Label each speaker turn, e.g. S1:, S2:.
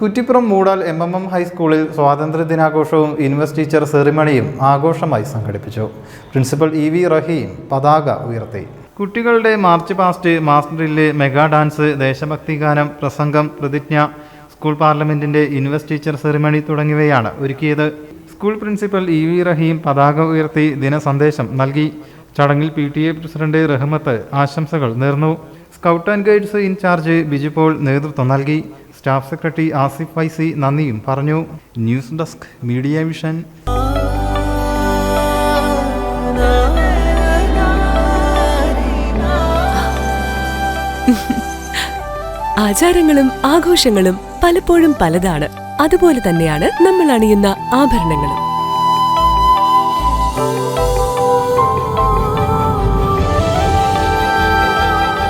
S1: Kuttippuram Moodal M M M ഹൈസ്കൂളിൽ സ്വാതന്ത്ര്യ ദിനാഘോഷവും ഇൻവെസ്റ്റീച്ചർ സെറിമണിയും ആഘോഷമായി സംഘടിപ്പിച്ചു. പ്രിൻസിപ്പൽ ഇ വി റഹീം പതാക ഉയർത്തി. കുട്ടികളുടെ march past master drill mega dance ദേശഭക്തി ഗാനം പ്രസംഗം പ്രതിജ്ഞ സ്കൂൾ പാർലമെന്റിന്റെ ഇൻവെസ്റ്റീച്ചർ സെറിമണി തുടങ്ങിയവയാണ് ഒരുക്കിയത്. School principal E V Rahim പതാക ഉയർത്തി ദിനസന്ദേശം നൽകി. ചടങ്ങിൽ P T A president Rahmath ആശംസകൾ നേർന്നു. Scout and guides incharge Biju Paul നേതൃത്വം നൽകി. സ്റ്റാഫ് സെക്രട്ടറി ആസിഫ് ഫൈസി നന്ദിയും പറഞ്ഞു. News desk media vision.
S2: ആചാരങ്ങളും ആഘോഷങ്ങളും പലപ്പോഴും പലതാണ്. അതുപോലെ തന്നെയാണ് നമ്മൾ അണിയുന്ന ആഭരണങ്ങളും.